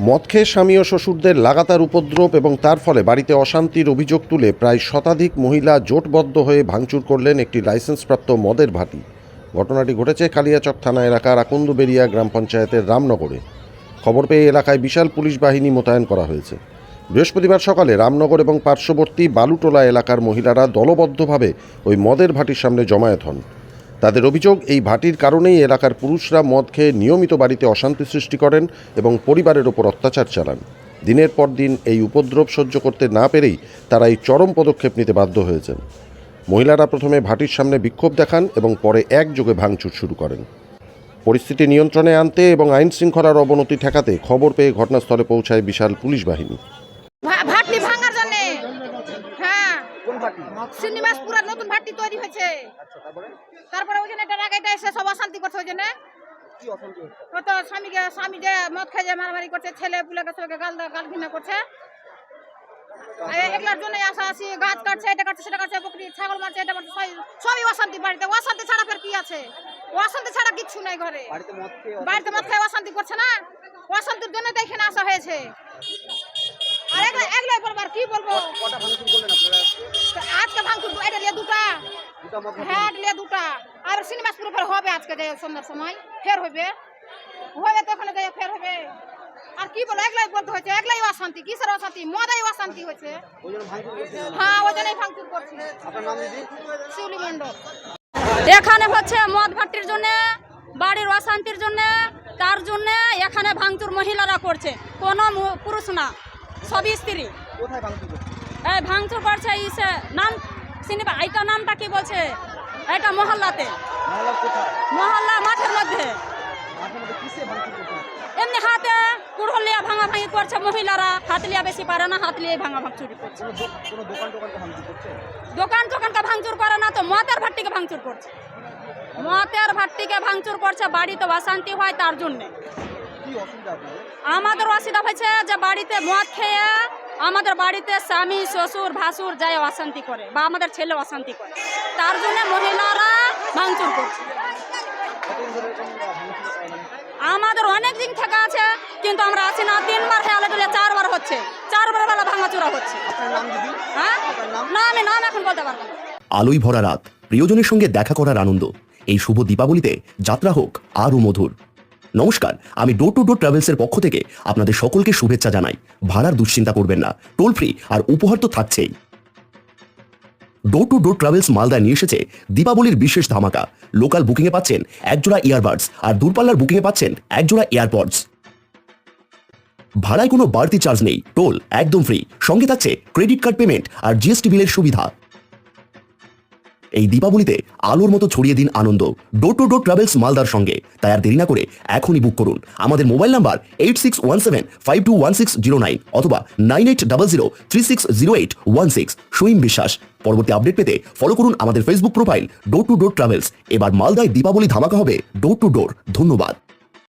মদ খেয়ে স্বামী ও শ্বশুরদের লাগাতার উপদ্রব এবং তার ফলে বাড়িতে অশান্তির অভিযোগ তুলে প্রায় শতাধিক মহিলা জোটবদ্ধ হয়ে ভাঙচুর করলেন একটি লাইসেন্সপ্রাপ্ত মদের ভাটি। ঘটনাটি ঘটেছে কালিয়াচক থানা এলাকার আকন্দবেরিয়া গ্রাম পঞ্চায়েতের রামনগরে। খবর পেয়ে এলাকায় বিশাল পুলিশ বাহিনী মোতায়েন করা হয়েছে। বৃহস্পতিবার সকালে রামনগর এবং পার্শ্ববর্তী বালুটোলা এলাকার মহিলারা দলবদ্ধভাবে ওই মদের ভাটির সামনে জমায়েত হন। তাদের অভিযোগ, এই ভাটির কারণেই এলাকার পুরুষরা মদ খেয়ে নিয়মিত বাড়িতে অশান্তি সৃষ্টি করেন এবং পরিবারের ওপর অত্যাচার চালান। দিনের পর দিন এই উপদ্রব সহ্য করতে না পেরেই তারা এই চরম পদক্ষেপ নিতে বাধ্য হয়েছেন। মহিলারা প্রথমে ভাটির সামনে বিক্ষোভ দেখান এবং পরে একযোগে ভাঙচুর শুরু করেন। পরিস্থিতি নিয়ন্ত্রণে আনতে এবং আইন শৃঙ্খলার অবনতি ঠেকাতে খবর পেয়ে ঘটনাস্থলে পৌঁছায় বিশাল পুলিশ বাহিনী ভা- ভাটনি ভাঙার জন্য হ্যাঁ পার্টি শ্রীনিবাসপুরে নতুন ভাটি তৈরি হয়েছে। তারপরে ওই জন্য রাগাইটা এসে সব অশান্তি করছে ওই জন্য। কি অশান্তি হচ্ছে ও তো স্বামীকে স্বামী যে মদ খেয়ে যে মারামারি করছে ছেলে পুলেকে সবকে গাল গাল ঘৃণা করছে। এগুলার জন্য আসা আসি গাছ কাটছে এটা কাটছে সেটা কাটছে বকরি ছাগল মারছে এটা মারছে সবই- অশান্তি বাড়িতে। অশান্তি ছাড়া ফের কি আছে? অশান্তি ছাড়া কিচ্ছু নাই ঘরে। বাড়িতে মদ খেয়ে অশান্তি করছে না? অশান্তির জন্য তো এখানে আসা হয়েছে। আর এগুলো এগুলোই বলব? আর কি বলব ভাঙচুর এটা নিয়ে দুটা। দুটা হ্যাঁ নিয়ে দুটা। আর সিনেমাসপুরে ফের হবে আজকে যে সন্ধ্যার সময়। ফের হবে। হবে তো ওখানে যাই ফের হবে। আর কি বলো একলাই বলতে হয়েছে একলাই অশান্তি কিসের অশান্তি? মদাই অশান্তি হয়েছে। হ্যাঁ ওই জন্যই ভাঙচুর করছি। আপনার নাম দিদি? শিউলি মণ্ডল। এখানে হচ্ছে মদ ভাটির জন্য বাড়ির অশান্তির জন্য তার জন্য এখানে ভাঙচুর মহিলারা করছে। কোনো পুরুষ না সবই স্ত্রী। ভাঙচুর করছে? ইসে নাম চিনিবা এইটা নামটা কি বলছে? এটা মহল্লাতে। মহল্লা মাঠের মধ্যে। এমনি হাতে কুড়হলিয়া ভাঙা ভাঙি করছে মহিলারা। হাত লিয়া বেশি পারে না হাত লিয়ে ভাঙা ভাঙচুরি করছে দোকান টোকানকে ভাঙচুর করছে? দোকান টোকানকে ভাঙচুর করে না তো মতের ভাট্টিকে ভাঙচুর করছে। মতের ভাট্টিকে ভাঙচুর করছে বাড়িতে অশান্তি হয় তার জন্যে। আমাদের অসুবিধা হয়েছে যে বাড়িতে মদ খেয়ে আমাদের বাড়িতে স্বামী শ্বশুর ভাসুর যায় অশান্তি করে বা আমাদের ছেলে অশান্তি করে। তার জন্য মহিলারা ভাঙচুর করছে। আমাদের অনেক দিন থেকে আছে কিন্তু আমরা আছি না। তিনবার হেয়ালে টুলে চারবার হচ্ছে। চারবার বেলা ভাঙাচুরা হচ্ছে। আপনার নাম দিদি? হ্যাঁ? না আমি নাম এখন বলতে পারব না। আলোয় ভরা রাত। প্রিয়জনের সঙ্গে দেখা করার আনন্দ। এই শুভ দীপাবলিতে যাত্রা হোক আরও মধুর। নমস্কার, আমি ডোর টু ডোর ট্রাভেলসের পক্ষ থেকে আপনাদের সকলকে শুভেচ্ছা জানাই। ভাড়ার দুশ্চিন্তা করবেন না টোল ফ্রি আর উপহার তো থাকছেই। ডোর টু ডোর ট্রাভেলস মালদায় নিয়ে এসেছে দীপাবলির বিশেষ ধামাকা। লোকাল বুকিংয়ে পাচ্ছেন একজোড়া ইয়ারবাডস আর দূরপাল্লার বুকিংয়ে পাচ্ছেন একজোড়া এয়ারপডস ভাড়ায় কোনো বাড়তি চার্জ নেই টোল একদম ফ্রি সঙ্গে থাকছে ক্রেডিট কার্ড পেমেন্ট আর জিএসটি বিলের সুবিধা। এই দীপাবলিতে আলোর মতো ছড়িয়ে দিন আনন্দ। ডোর টু ডোর ট্রাভেলস মালদার সঙ্গে। তাই আর দেরি না করে এখনই বুক করুন। আমাদের mobile number eight six one seven five two one six zero nine অথবা nine eight double zero three six zero eight one six swim Biswas. পরবর্তী আপডেট পেতে ফলো করুন আমাদের Facebook profile door to door travels. এবার মালদায় দীপাবলি ধামাকা হবে ডোর to ডোর। ধন্যবাদ।